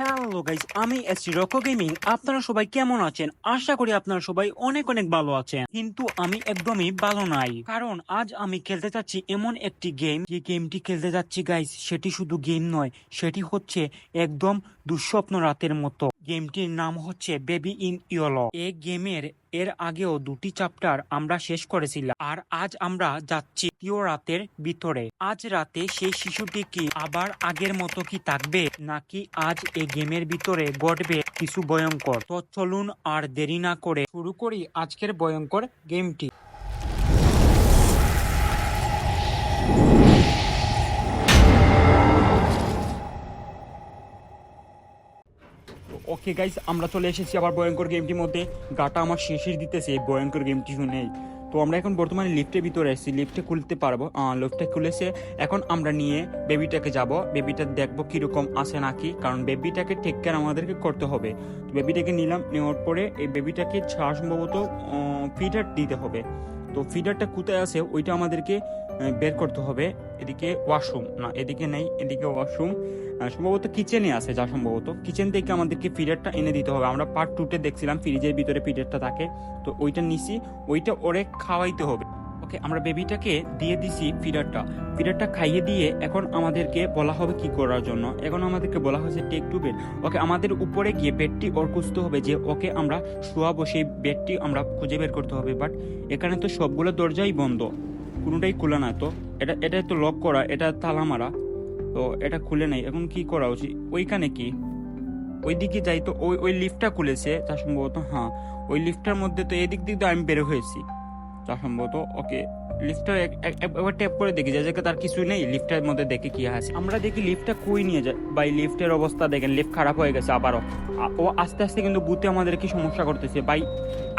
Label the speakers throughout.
Speaker 1: Hello guys আমি এসি রকো গেমিং। আপনারা সবাই কেমন আছেন? আশা করি আপনারা সবাই অনেক অনেক ভালো আছেন। কিন্তু আমি একদমই ভালো নাই। কারণ আজ আমি খেলতে যাচ্ছি এমন একটি গেম। যে গেমটি খেলতে যাচ্ছি গাইস সেটি শুধু গেম নয়, সেটি হচ্ছে একদম দুঃস্বপ্ন রাতের মতো। গেমটির নাম হচ্ছে বেবি ইন ইয়েলো। এই গেমের, এর আগেও দুটি চ্যাপ্টার আমরা শেষ করেছিলাম। আর আজ আমরা যাচ্ছি তৃতীয় রাতের ভিতরে। আজ রাতে সেই শিশুটি কি আবার আগের মতো কি থাকবে, নাকি আজ এই গেমের ভিতরে ঘটবে কিছু ভয়ঙ্কর? তো চলুন আর দেরি না করে শুরু করি আজকের ভয়ঙ্কর গেমটি। ওকে গাইস আমরা চলে এসেছি আবার ভয়ঙ্কর গেমটির মধ্যে। গাটা আমার শেষের দিতেছে এই ভয়ঙ্কর গেমটি শুনেই তো আমরা এখন বর্তমানে লিফটের ভিতরে এসেছি লিফটে খুলতে পারব। লিফটে খুলেছে। এখন আমরা নিয়ে বেবিটাকে যাব। বেবিটা দেখব কীরকম আছে নাকি, কারণ বেবিটাকে টেক কেয়ার আমাদেরকে করতে হবে। তো বেবিটাকে নিলাম, নেওয়ার পরে এই বেবিটাকে ছাড়া সম্ভবত ফিডার দিতে হবে। তো ফিডারটা কোথায় আছে, ওইটা আমাদেরকে বের করতে হবে। এদিকে ওয়াশরুম। না, এদিকে নেই, এদিকে ওয়াশরুম। সম্ভবত কিচেনে আছে যা সম্ভবত। কিচেন থেকে আমাদেরকে ফিডারটা এনে দিতে হবে। আমরা পার্ট টুতে দেখছিলাম, ফ্রিজের ভিতরে ফিডারটা থাকে। তো ওইটা নিছি, ওইটা ওরে খাওয়াইতে হবে। ওকে, আমরা বেবিটাকে দিয়ে দিছি ফিডারটা। ফিডারটা খাইয়ে দিয়ে এখন আমাদেরকে বলা হবে কি করার জন্য। এখন আমাদেরকে বলা হয়েছে টেক টু বেড ওকে, আমাদের উপরে গিয়ে বেডটি ওর খুঁজতে হবে যে ওকে আমরা শোয়াবো, সেই বেডটি আমরা খুঁজে বের করতে হবে। বাট এখানে তো সবগুলো দরজাই বন্ধ। কোনোটাই খুলে না। তো এটা এটা তো লক করা, এটা তালা মারা। তো এটা খুলে নাই, এখন কি করা উচিত? ওইখানে কি? ওই দিকে যাই তো, ওই ওই লিফটটা খুলেছে, তা সম্ভবত হ্যাঁ। ওই লিফটটার মধ্যে তো এদিক দিক দিয়ে আমি বের হয়েছি। তা সম্ভবত ওকে লিফটটা একবার ট্যাপ করে দেখি যে তার কিছু নেই লিফটের মধ্যে দেখে কি আছে। আমরা দেখি লিফটটা কই নিয়ে যায়। ভাই লিফটের অবস্থা দেখেন লিফট খারাপ হয়ে গেছে আবারও। ও আস্তে আস্তে কিন্তু বুথে আমাদের কি সমস্যা করতেছে? ভাই,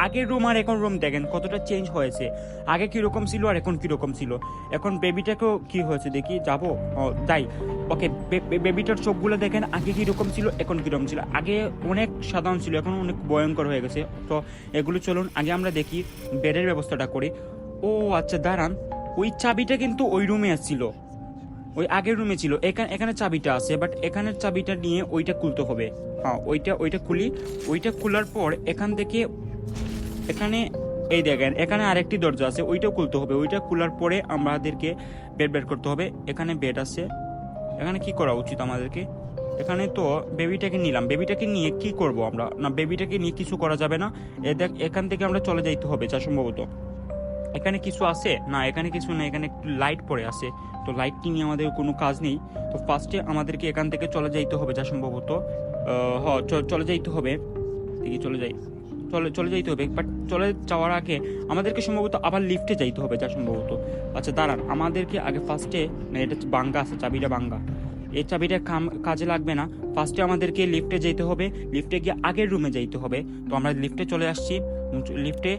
Speaker 1: আগের রুম আর এখন রুম দেখেন, কতটা চেঞ্জ হয়েছে। আগে কীরকম ছিল আর এখন কীরকম ছিল? এখন বেবিটাকেও কি হয়েছে দেখি, যাব? যাই। ওকে বেবিটার চোখগুলো দেখেন, আগে কীরকম ছিল, এখন কীরকম ছিল? আগে অনেক সাধারণ ছিল, এখন অনেক ভয়ঙ্কর হয়ে গেছে। তো এগুলো চলুন, আগে আমরা দেখি বেডের ব্যবস্থাটা করি। ও আচ্ছা দাঁড়ান। ওই চাবিটা কিন্তু ওই রুমে আসছিল ওই আগের রুমে ছিল। এখানে এখানে চাবিটা আছে বাট এখানের চাবিটা নিয়ে ওইটা খুলতে হবে। হ্যাঁ ওইটা ওইটা খুলি। ওইটা খোলার পর এখান থেকে এখানে, এই দেখেন, এখানে আরেকটি দরজা আছে, ওইটাও খুলতে হবে। ওইটা খোলার পরে আমাদেরকে বেড বের করতে হবে। এখানে বেড আছে। এখানে কি করা উচিত আমাদেরকে? এখানে তো বেবিটাকে নিলাম। বেবিটাকে নিয়ে কি করব আমরা? না, বেবিটাকে নিয়ে কিছু করা যাবে না। এ দেখ, এখান থেকে আমরা চলে যাইতে হবে, যা সম্ভবত। এখানে কিছু আছে? না, এখানে কিছু না, এখানে একটু লাইট পড়ে আছে। তো লাইটটি নিয়ে আমাদের কোনো কাজ নেই। তো ফার্স্টে আমাদেরকে এখান থেকে চলে যাইতে হবে যা সম্ভবত। হ চলে যাইতে হবে। দেখি, চলে যাই। চলে চলে যাইতে হবে বাট চলে যাওয়ার আগে আমাদেরকে সম্ভবত আবার লিফটে যাইতে হবে যা সম্ভবত। আচ্ছা দাঁড়ান, আমাদেরকে আগে ফার্স্টে না, এটা বাঙ্গা আছে, চাবিটা বাঙ্গা। এই চাবিটা কাজে লাগবে না। ফার্স্টে আমাদেরকে লিফটে যেতে হবে। লিফটে গিয়ে আগের রুমে যাইতে হবে। তো আমরা লিফটে চলে আসছি। লিফটে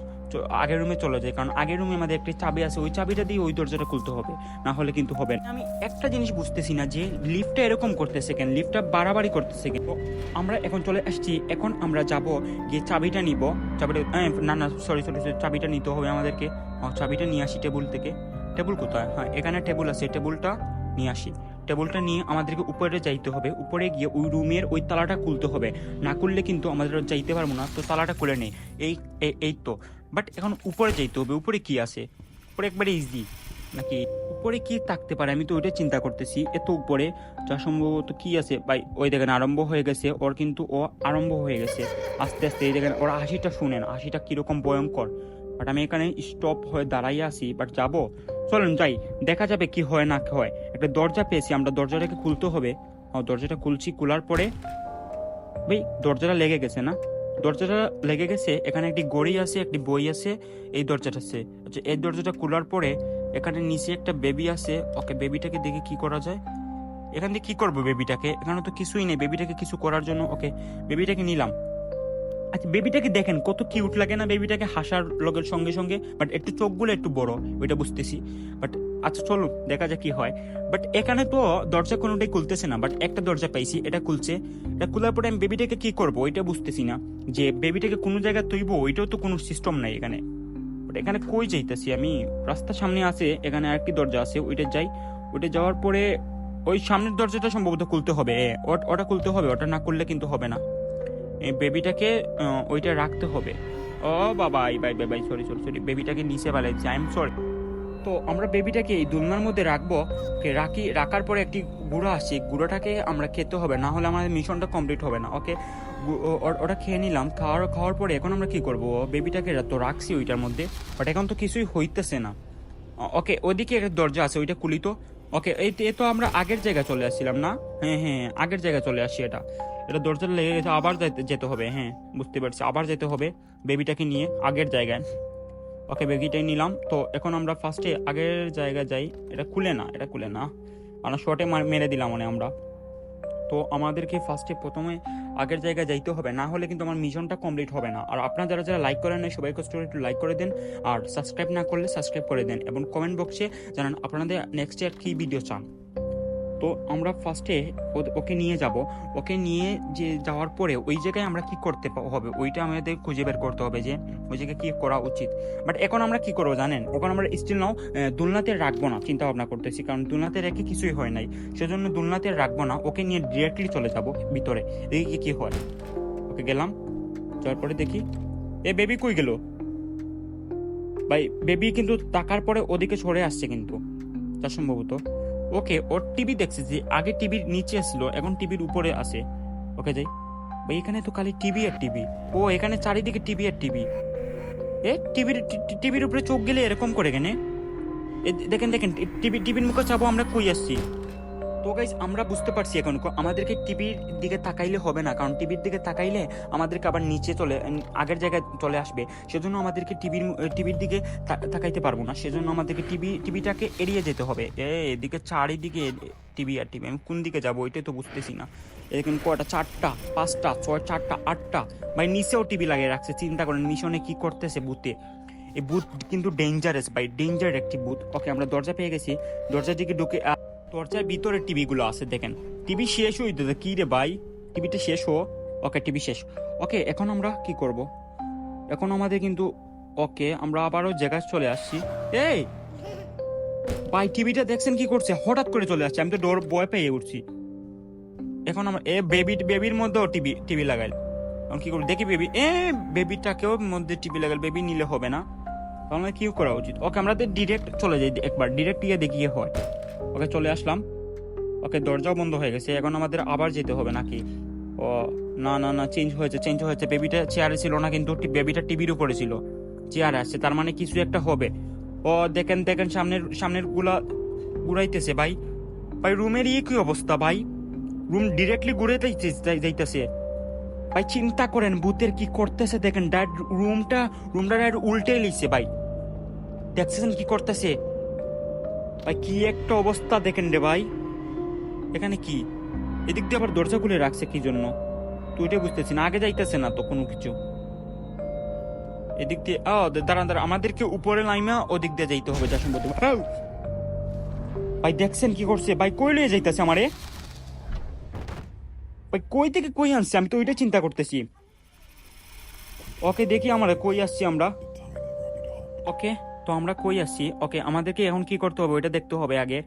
Speaker 1: আগের রুমে চলে যাই। কারণ আগের রুমে আমাদের একটি চাবি আছে। ওই চাবিটা দিয়ে ওই দরজাটা খুলতে হবে। না হলে কিন্তু হবে না। আমি একটা জিনিস বুঝতেছি না যে লিফটটা এরকম করতেছে কেন? লিফটটা বাড়াবাড়ি করতেছে কেন? আমরা এখন চলে আসছি। এখন আমরা যাব গিয়ে চাবিটা নিব। চাবিটা না না সরি সরি চাবিটা নিতে হবে আমাদেরকে। চাবিটা নিয়ে আসি টেবিল থেকে। টেবিল কোথায়? হ্যাঁ এখানে টেবিল আছে। টেবিলটা নিয়ে আসি। টেবিলটা নিয়ে আমাদেরকে উপরে যাইতে হবে। উপরে গিয়ে ওই রুমের ওই তালাটা খুলতে হবে। না খুললে কিন্তু আমাদের যাইতে পারব না, তো তালাটা খুলে নেই। এই- এই তো। বাট এখন উপরে যাইতে হবে। উপরে কি আছে? উপরে একবারে ইজি নাকি উপরে কি থাকতে পারে? আমি তো ওইটা চিন্তা করতেছি। এত উপরে। যা সম্ভবত কি আছে? ভাই, ওই দেখেন আরম্ভ হয়ে গেছে। ওর কিন্তু ও আরম্ভ হয়ে গেছে। আস্তে আস্তে এই দেখেন, ওর হাসিটা শুনেন। হাসিটা কীরকম ভয়ঙ্কর। বাট আমি এখানে স্টপ হয়ে দাঁড়াইয়া আছি বাট যাব। চলুন যাই, দেখা যাবে কি হয় না হয়। একটা দরজা পেয়েছি, আমরা দরজাটাকে খুলতে হবে। দরজাটা খুলছি, খোলার পরে ভাই, দরজাটা লেগে গেছে না? দরজাটা লেগে গেছে, এখানে একটি গড়ি আছে, একটি বই আছে, এই দরজাটা আছে। আচ্ছা এই দরজাটা খোলার পরে এখানে নিচে একটা বেবি আছে। ওকে বেবিটাকে দেখে কি করা যায়। এখান থেকে কি করব বেবিটাকে এখানে তো কিছুই নেই বেবিটাকে কিছু করার জন্য। ওকে বেবিটাকে নিলাম। আচ্ছা বেবিটাকে দেখেন, কত কিউট লাগে না বেবিটাকে হাসার লগের সঙ্গে সঙ্গে বাট একটু চোখগুলো একটু বড়, ওইটা বুঝতেছি। বাট আচ্ছা চলুন, দেখা যাক কি হয়। বাট এখানে তো দরজা কোনোটাই খুলতেছে না বাট একটা দরজা পাইছি, এটা খুলছে। এটা খোলার পরে আমি বেবিটাকে কি করব, ওইটা বুঝতেছি না। যে বেবিটাকে কোনো জায়গায় তৈবো ওইটাও তো কোনো সিস্টেম নাই এখানে। বাট এখানে কই যাইতেছি আমি? রাস্তার সামনে আছে, এখানে আরেকটি দরজা আছে, ওইটা যাই। ওইটা যাওয়ার পরে ওই সামনের দরজাটা সম্ভবত খুলতে হবে। ওটা খুলতে হবে, ওটা না করলে কিন্তু হবে না। বেবিটাকে ওইটা রাখতে হবে। ও বাবা, এই bye bye bye sorry sorry sorry বেবিটাকে নিচে ফেলাইছি আই এম সরি তো আমরা বেবিটাকে এই দুলনার মধ্যে রাখব। রাখি, রাখার পরে একটি গুঁড়ো আসছে। গুঁড়োটাকে আমরা খেতে হবে, না হলে আমাদের মিশনটা কমপ্লিট হবে না। ওকে ওটা খেয়ে নিলাম। খাওয়ার খাওয়ার পরে এখন আমরা কি করব? বেবিটাকে তো রাখছি ওইটার মধ্যে বাট এখন তো কিছুই হইতেছে না। ওকে, ওদিকে একটা দরজা আছে, ওইটা খুলি তো। ওকে, এই তো আমরা আগের জায়গায় চলে আসছিলাম না? হ্যাঁ হ্যাঁ আগের জায়গায় চলে আসছি এটা। এটা দরজাটা লেগে গেছে, আবার যেতে হবে হ্যাঁ বুঝতে পারছি, আবার যেতে হবে বেবিটাকে নিয়ে আগের জায়গায়। ওকে, বেবিটাই নিলাম, তো এখন আমরা ফার্স্টে আগের জায়গায় যাই, এটা খুলে না, এটা খুলে না আমরা শর্টে মেরে দিলাম মানে আমরা। তো আমাদেরকে ফার্স্টে প্রথমে আগের জায়গায় যাইতে হবে, না হলে কিন্তু আমার মিশনটা কমপ্লিট হবে না। আর আপনারা যারা যারা লাইক করেন নাই সবাই কষ্ট করে একটু লাইক করে দেন, আর সাবস্ক্রাইব না করলে সাবস্ক্রাইব করে দেন, এবং কমেন্ট বক্সে জানান আপনাদের নেক্সট ইয়ার কী ভিডিও চান। তো আমরা ফার্স্টে ওকে নিয়ে যাব। ওকে নিয়ে যে, যাওয়ার পরে ওই জায়গায় আমরা কি করতে হবে? ওইটা আমাদের খুঁজে বের করতে হবে যে, ওই জায়গায় কী করা উচিত। বাট এখন আমরা কি করব জানেন? এখন আমরা স্টিল নাও দুলনাতে রাখব না চিন্তা ভাবনা করতেছি। কারণ দুলনাতে রেখে কিছুই হয় নাই। সেজন্য দুলনাতে রাখব না। ওকে নিয়ে ডিরেক্টলি চলে যাব ভিতরে। দেখি কি হয়। ওকে গেলাম। যাওয়ার পরে দেখি, এ বেবি কই গেল? ভাই বেবি কিন্তু তাকার পরে ওদিকে সরে আসছে কিন্তু। তা সম্ভবত। ওকে ওর টিভি দেখছে যে আগে টিভির নিচে ছিল এখন টিভির উপরে আছে ওকে যাই। ভাই, এখানে তো খালি টিভি আর টিভি ও, এখানে চারিদিকে টিভি আর টিভি এ টিভির টিভির উপরে চোখ গেলে এরকম করে কেন? দেখেন দেখেন টিভি টিভির মুখে চাবো, আমরা কই আসছি? তো গাইজ আমরা বুঝতে পারছি এখন আমাদেরকে টিভির দিকে তাকাইলে হবে না, কারণ টিভির দিকে তাকাইলে আমাদেরকে আবার নিচে চলে আগের জায়গায় চলে আসবে। সেজন্য আমাদেরকে টিভির টিভির দিকে তাকাইতে পারব না। সেজন্য আমাদেরকে টিভি টিভিটাকে এড়িয়ে যেতে হবে। এ, এদিকে চারিদিকে টিভি আর টিভি আমি কোন দিকে যাব ওইটাই তো বুঝতেছি না। এরকম কটা, চারটা, পাঁচটা, ছয়, চারটা, আটটা, ভাই, নিচেও টিভি লাগিয়ে রাখছে। চিন্তা করেন মিশনে কি করতেছে বুথে এই বুথ কিন্তু ডেঞ্জারাস ভাই ডেঞ্জার একটি বুথ ওকে আমরা দরজা পেয়ে গেছি। দরজার দিকে ঢুকে দরজার ভিতরে টিভিগুলো আছে, দেখেন। টিভি শেষ হইতে কি রে ভাই? টিভিটা শেষ হো। ওকে, টিভি শেষ। ওকে, এখন আমরা কি করব? এখন আমাদের কিন্তু, ওকে, আমরা আবারও জায়গায় চলে আসছি। এই! ভাই, টিভিটা দেখছেন কি করছে? হঠাৎ করে চলে আসছে, আমি তো ডোর বয় পেয়ে উঠছি। এখন আমরা, এ বেবি, বেবির মধ্যেও টিভি টিভি লাগাই। এখন কি করব? দেখি বেবি, এ বেবিটাকেও মধ্যে টিভি লাগাল বেবি নিলে হবে না। তাহলে কি করা উচিত? ওকে, আমরা তো ডিরেক্ট চলে যাই, একবার। ডিরেক্ট গিয়ে দেখি কি হয়। ওকে চলে আসলাম। ওকে দরজাও বন্ধ হয়ে গেছে, এখন আমাদের আবার যেতে হবে নাকি? ও, না না না চেঞ্জ হয়েছে চেঞ্জ হয়েছে। বেবিটা চেয়ারে ছিল না, কিন্তু বেবিটা টিভির উপরে ছিল। চেয়ারে আসছে তার মানে কিছু একটা হবে। ও, দেখেন দেখেন, সামনের সামনেরগুলা ঘুরাইতেছে ভাই। ভাই, রুমের ই কি অবস্থা ভাই? রুম ডিরেক্টলি ঘুরে যাইতেছে। ভাই, চিন্তা করেন, ভূতের কি করতেছে? দেখেন ডাইরেক্ট রুমটা রুমটা ডাইরেক্ট উল্টে লিছে ভাই। দেখছেন কি করতেছে? ভাই কি একটা অবস্থা দেখেন রে ভাই? এখানে কি? এদিক দিয়ে আবার দরজা খুলে রাখছে কি জন্য? তুই এটা বুঝতেছি না, আগে যাইতেছে না তো কোনো কিছু। এদিক দিয়ে, ও দাঁড়ান দাঁড়া আমাদেরকে উপরে লাইমা ওদিক দিয়ে যাইতে হবে যা সম্ভবত আউ! ভাই, দেখছেন কি করছে? ভাই, কই লয়ে যাইতেছে আমারে? ভাই, কই থেকে কই আনছে? আমি তো ওইটা চিন্তা করতেছি। ওকে দেখি আমরা, কই আসছি আমরা? ওকে। তো আমরা কই আসছি ওকে, আমাদেরকে এখন কি করতে হবে? ওইটা দেখতে হবে আগে।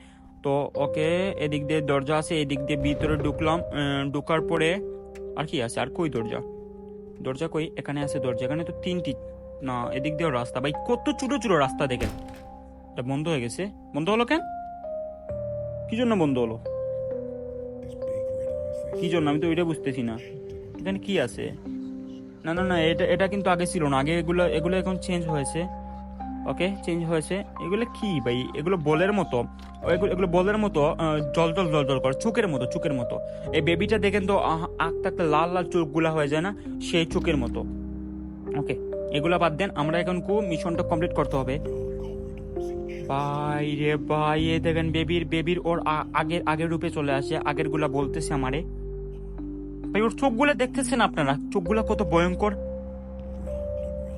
Speaker 1: তো ওকে, এদিক দিয়ে দরজা আছে, এদিক দিয়ে ভিতরে ঢুকলাম। ঢুকার পরে আর কি আছে? আর কই দরজা? দরজা কই? এখানে আছে দরজা। এখানে তো তিনটি। না, এদিক দিয়েও রাস্তা। ভাই, কত ছোট ছোট রাস্তা দেখেন। এটা বন্ধ হয়ে গেছে। বন্ধ হলো কেন? কি জন্য বন্ধ হলো? কি জন্য? আমি তো ওইটা বুঝতেছি না। এখানে কি আছে? না না না, এটা এটা কিন্তু আগে ছিল না। আগে এগুলো এগুলো এখন চেঞ্জ হয়েছে। ওকে চেঞ্জ হয়েছে। এগুলো কি ভাই? এগুলো বলের মতো। এগুলো এগুলো বলের মতো জল জল জল জল করে। চোখের মতো চোখের মতো। এই বেবিটা দেখেন তো আখ থাকতে লাল লাল চোখগুলা হয়ে যায় না? সেই চোখের মতো। ওকে এগুলো বাদ দেন। আমরা এখন কু মিশনটা কমপ্লিট করতে হবে। ভাই রে ভাই এ দেখেন বেবির বেবির ওর আগের আগের রূপে চলে আসে। আগেরগুলা বলতেছে আমারে। ভাই, ওর চোখগুলা দেখতেছেন আপনারা? চোখগুলা কত ভয়ঙ্কর।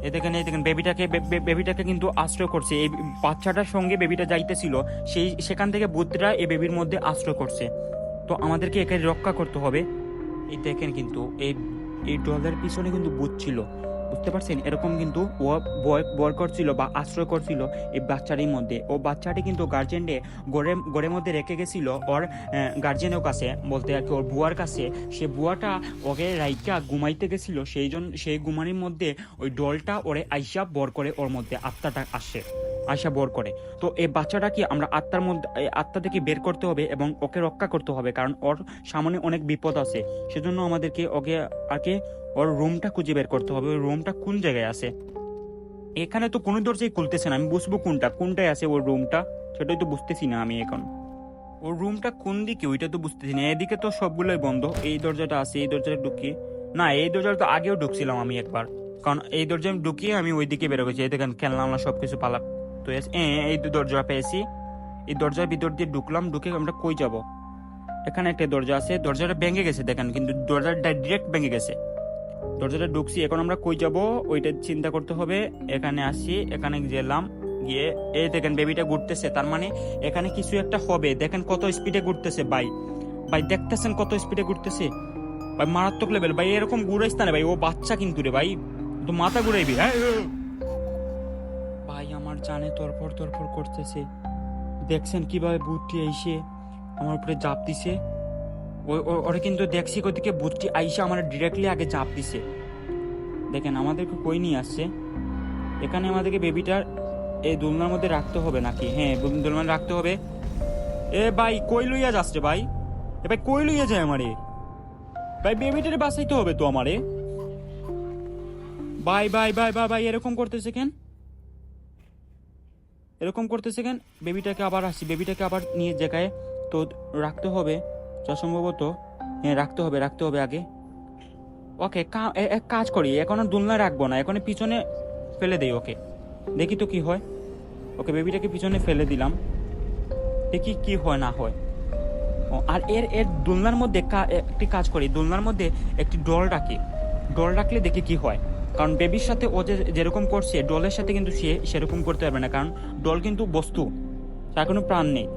Speaker 1: এ দেখেন, এই দেখেন, বেবিটাকে বেবিটাকে কিন্তু আশ্রয় করছে। এই বাচ্চাটার সঙ্গে বেবিটা যাইতেছিল, সেই, সেখান থেকে বুদ্ধরা এই বেবির মধ্যে আশ্রয় করছে। তো আমাদেরকে একে রক্ষা করতে হবে। এই দেখেন কিন্তু, এই এই ডলের পিছনে কিন্তু বুধ ছিল। বুঝতে পারছেন? এরকম কিন্তু ও বয় করছিল বা আশ্রয় করছিল এই বাচ্চাটির মধ্যে। ও বাচ্চাটি কিন্তু গার্জেনডে গড়ে, গড়ের মধ্যে রেখে গেছিল ওর গার্জেনের কাছে, বলতে আর কি ওর বুয়ার কাছে। সে বুয়াটা ওকে রাইকা ঘুমাইতে গেছিল, সেই জন্য সেই ঘুমানির মধ্যে ওই ডলটা ওরে আইসা বর করে ওর মধ্যে, আত্মাটা আসে আয়সা বর করে। তো এই বাচ্চাটাকে আমরা আত্মার মধ্যে আত্মা থেকে বের করতে হবে এবং ওকে রক্ষা করতে হবে? কারণ ওর সামনে অনেক বিপদ আছে। সেজন্য আমাদেরকে ওকে আগে ওর রুমটা খুঁজে বের করতে হবে, ওই রুমটা কোন জায়গায় আছে? এখানে তো কোনো দরজাই খুলতেছে না, আমি বুঝব কোনটা, কোনটায় আছে ওর রুমটা? সেটাই তো বুঝতেছি না আমি এখন। ওর রুমটা কোন দিকে, ওইটা তো বুঝতেছি না, এদিকে তো সবগুলোই বন্ধ, এই দরজাটা আছে, এই দরজাটা ঢুকি। না, এই দরজাটা তো আগেও ঢুকছিলাম আমি একবার, কারণ এই দরজা আমি ঢুকিয়ে আমি ওই দিকে বেরো গেছি এই দেখেন খেলনা আমরা সব কিছু পালা তো এই দরজা পেয়েছি, এই দরজার ভিতর দিয়ে ঢুকলাম, ঢুকে আমরা কই যাব? এখানে একটা দরজা আছে, দরজাটা ভেঙে গেছে, দেখেন, কিন্তু দরজাটা ডিরেক্ট ভেঙে গেছে। দরজাটা ঢুকছি, এখন আমরা কই যাব? ওইটা চিন্তা করতে হবে। এখানে আসি, এখানে গেলাম, গিয়ে এই দেখেন বেবিটা ঘুরতেছে। তার মানে এখানে কিছু একটা হবে। দেখেন কত স্পিডে ঘুরতেছে, ভাই। ভাই, দেখতেছেন কত স্পিডে ঘুরতেছে? ভাই, মারাত্মক লেভেল ভাই, এরকম ঘুরাইস না ভাই। ও বাচ্চা কিন্তু রে ভাই। তো মাথা ঘুরাইবি হ্যাঁ? ভাই, আমার জানে তরফর তরফর করতেছে। দেখছেন কীভাবে বুটটি এসে আমার উপরে জাপ দিছে। ওরা কিন্তু দেখছি ওদিকে বুটটি আইসা আমার ডিরেক্টলি আগে চাপ দিছে। দেখেন, আমাদেরকে কই নিয়ে আসছে? এখানে আমাদেরকে বেবিটার এই দোলনার মধ্যে রাখতে হবে নাকি? হ্যাঁ দোল- দোলনায় রাখতে হবে। এ ভাই, কই লইয়া যাচ্ছে ভাই? এ ভাই, কই লইয়া যায় আমারে? ভাই বেবিটারে বাঁচাইতে হবে তো আমারে? ভাই ভাই ভাই ভাই ভাই, এরকম করতেছে কেন? এরকম করতেছে কেন? বেবিটাকে আবার আসি বেবিটাকে আবার নিয়ে জায়গায় তো রাখতে হবে। যা সম্ভবত হ্যাঁ রাখতে হবে রাখতে হবে আগে। ওকে এক কাজ করি এখন আর দুলনায় রাখব না এখন পিছনে ফেলে দেই ওকে। দেখি তো কি হয়। ওকে বেবিটাকে পিছনে ফেলে দিলাম। দেখি কি হয় না হয়। ও, আর এর এর দোলনার মধ্যে একটি কাজ করি দোলনার মধ্যে একটি ডল রাখি। ডল রাখলে দেখি কি হয়। কারণ বেবির সাথে ও যে যেরকম করছে ডলের সাথে কিন্তু সে সেরকম করতে পারবে না কারণ ডল কিন্তু বস্তু তার কোনো প্রাণ নেই।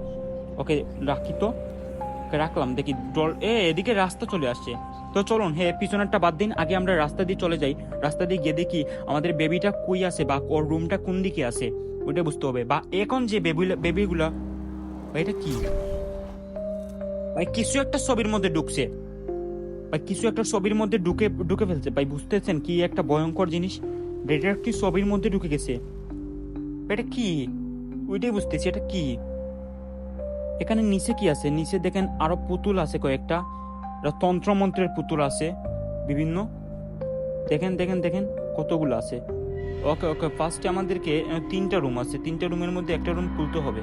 Speaker 1: ওকে রাখি তো। ওকে রাখলাম, দেখি ডল এ, এদিকে রাস্তা চলে আসছে। তো চলুন, হে, পিছনেরটা বাদ দিন, আগে আমরা রাস্তা দিয়ে চলে যাই। রাস্তা দিয়ে গিয়ে দেখি আমাদের বেবিটা কই আছে বা ওর রুমটা কোন দিকে আছে? ওইটা বুঝতে হবে। বা এখন যে বেবি বেবিগুলা এটা কি? ভাই, কিছু একটা ছবির মধ্যে ঢুকছে। ভাই, কিছু একটা ছবির মধ্যে ঢুকে ঢুকে ফেলছে। ভাই, বুঝতেছেন কি একটা ভয়ঙ্কর জিনিস? এটা কি ছবির মধ্যে ঢুকে গেছে? এটা কি? ওইটাই বুঝতেছি, এটা কি? এখানে নিচে কি আছে? নিচে দেখেন আরও পুতুল আছে কয়েকটা। তন্ত্রমন্ত্রের পুতুল আছে, বিভিন্ন। দেখেন দেখেন দেখেন, কতগুলো আছে। ওকে ওকে ফার্স্টে আমাদেরকে তিনটা রুম আছে। তিনটা রুমের মধ্যে একটা রুম খুলতে হবে।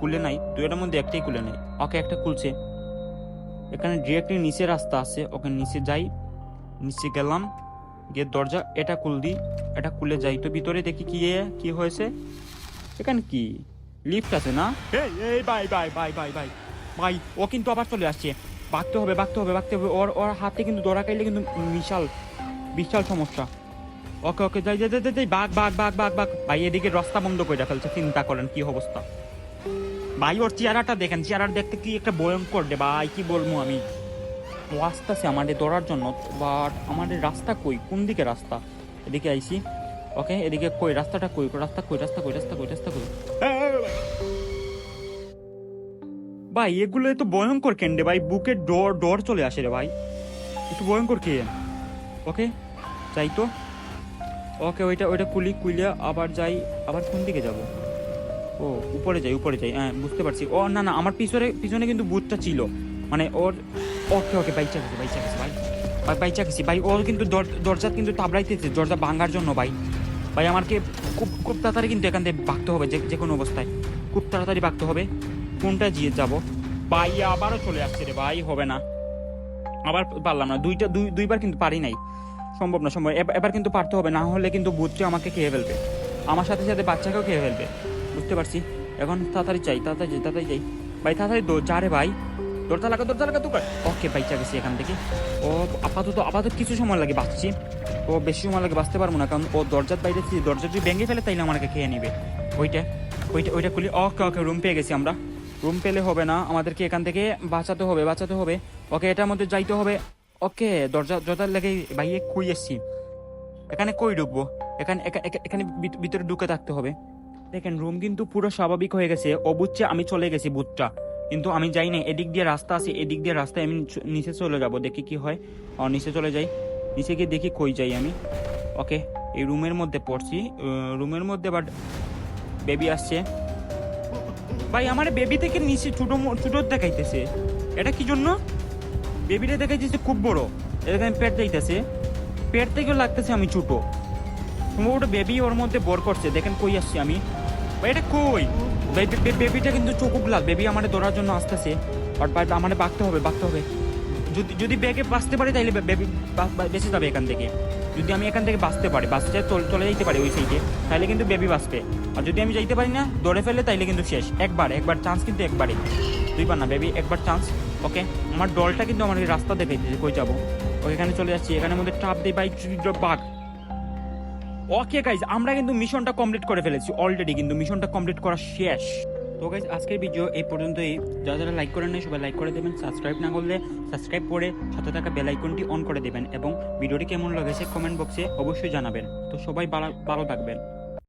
Speaker 1: খুলে নাই দুইটার মধ্যে একটাই খুলে নাই। ওকে, একটা খুলছে। এখানে ডিরেক্টলি নিচে রাস্তা আছে। ওকে, নিচে যাই। নিচে গেলাম। গিয়ে দরজা, এটা খুল দি। এটা খুলে যাই। তো ভিতরে দেখি কি কি হয়েছে? এখানে কি? লিফট আছে না? এই এই bye bye bye bye bye. ভাই ও কিন্তু আবার চলে আসছে। বাঁকতে হবে বাঁকতে হবে বাঁকতে হবে। ওর ওর হাতে কিন্তু দৌড়া খাইলে কিন্তু বিশাল বিশাল সমস্যা। ওকে ওকে যাই যাই যাই যাই, বাঘ বাঘ বাঘ বাঘ বাঘ ভাই এদিকে রাস্তা বন্ধ করে ফেলছে চিন্তা করেন কি অবস্থা। ভাই ওর চেহারাটা দেখেন চেহারাটা দেখতে কি একটা ভয়ঙ্কর রে ভাই কি বলব আমি। ও আসতেছে আমাদের দৌড়ার জন্য বাট আমাদের রাস্তা কই? কোন দিকে রাস্তা? এদিকে আইছি ওকে এদিকে কই? রাস্তাটা কই? রাস্তা কই? রাস্তা কই? রাস্তা কই? রাস্তা কই? ভাই, এগুলো তো ভয়ঙ্কর কেন রে ভাই? বুকের ডর ডর চলে আসে রে ভাই। একটু ভয়ঙ্কর কে? ওকে যাই তো। ওকে ওইটা ওইটা কুলি, কুলিয়া, আবার যাই, আবার কোন দিকে যাব? ও, উপরে যাই উপরে যাই। হ্যাঁ বুঝতে পারছি। ও, না না, আমার পিছনে পিছনে কিন্তু বুথটা ছিল। মানে ওর ওকে ওকে বাইচা গেছে বাইচা গেছে, ভাই। ভাই, বাইচা গেছি। ভাই, ওর কিন্তু দর- দরজা কিন্তু তাবড়াইতেছে দরজা ভাঙার জন্য, ভাই। ভাই আমাকে খুব খুব তাড়াতাড়ি কিন্তু এখান থেকে বাঁকতে হবে, যে যে কোনো অবস্থায়। খুব তাড়াতাড়ি বাঁকতে হবে। কোনটা জিয়ে যাব? ভাই, আবারও চলে আসছে রে ভাই, হবে না। আবার পারলাম না। দুইটা, দুই, দুইবার কিন্তু পারি নাই। সম্ভব না, সম্ভব এবার- কিন্তু পারতে হবে, না হলে কিন্তু বুথটা আমাকে খেয়ে ফেলবে। আমার সাথে সাথে বাচ্চাকেও খেয়ে ফেলবে। বুঝতে পারছি। এখন তাড়াতাড়ি চাই তাড়াতাড়ি যাই তাড়াতাড়ি যাই। ভাই, তাড়াতাড়ি দৌড়, যা রে ভাই। দরজা লাগা দরজা লাগা তোর ওকে বাইচা গেছি এখান থেকে। ও, আপাতত আপাতত কিছু সময় লাগে বাঁচছি। ও, বেশি সময় লাগে বাঁচতে পারব না, কারণ ও দরজার বাইরে দরজা যদি ভেঙে ফেলে তাইলে আমাকে খেয়ে নিবে। ওইটা ওইটা ওইটা খুলি, ওকে ওকে রুম পেয়ে গেছি আমরা। রুম পেলে হবে না, আমাদেরকে এখান থেকে বাঁচাতে হবে বাঁচাতে হবে। ওকে, এটার মধ্যে যাইতে হবে। ওকে, দরজা, দরজার লেগে বাইরে খুই এসছি? এখানে কই ঢুকবো? এখানে, এখা- এখা- এখানে ভিত- ভিতরে ঢুকে থাকতে হবে। দেখেন রুম কিন্তু পুরো স্বাভাবিক হয়ে গেছে। ও বুঝছে, আমি চলে গেছি বুথটা। কিন্তু আমি যাই না এদিক দিয়ে রাস্তা আছে, এদিক দিয়ে রাস্তায় আমি নিচে চলে যাব, দেখি কি হয়। ও নিচে চলে যাই। নিচে গিয়ে দেখি কই যাই আমি। ওকে, এই রুমের মধ্যে পড়ছি রুমের মধ্যে বাট বেবি আসছে। ভাই, আমার বেবি থেকে নিচে ছোট ছোট দেখাইতেছে। এটা কি জন্য? বেবিটা দেখাইতেছে খুব বড়। আমি পেট যাইতেছে পেট থেকেও লাগতেছে আমি ছোট। সম্ভবত বেবি ওর মধ্যে বর করছে। দেখেন কই আসছি আমি। ভাই, এটা কই? বেবিটা কিন্তু চোখ লাল বেবি আমার ধরার জন্য আসতেছে। বাট আমার বাঁকতে হবে বাঁকতে হবে। যদি যদি ব্যাগে বাঁচতে পারি তাহলে বেবি বেঁচে যাবে এখান থেকে। যদি আমি এখান থেকে বাঁচতে পারি, বাঁচতে চল- যাইতে পারি ওই সাইডে তাহলে কিন্তু বেবি বাঁচবে। আর যদি আমি যাইতে পারি না দৌড়ে ফেলে তাইলে কিন্তু শেষ। একবার একবার চান্স কিন্তু একবারে। দুইবার না, বেবি, একবার চান্স ওকে আমার ডলটা কিন্তু আমার রাস্তা দেখাইতেছে, কই যাব? এখানে চলে যাচ্ছি, এখানের মধ্যে টাপ দিয়ে বাইক বাঘ ওকে গাইজ আমরা কিন্তু মিশনটা কমপ্লিট করে ফেলেছি। অলরেডি কিন্তু মিশনটা কমপ্লিট করা শেষ। তো গাইজ আজকের ভিডিও এই পর্যন্তই। যারা যারা লাইক করেন নাই, সবাই লাইক করে দেবেন। সাবস্ক্রাইব না করলে সাবস্ক্রাইব করে সাথে থাকা বেল আইকনটি অন করে দেবেন এবং ভিডিওটি কেমন লেগেছে কমেন্ট বক্সে অবশ্যই জানাবেন। তো সবাই ভালো থাকবেন।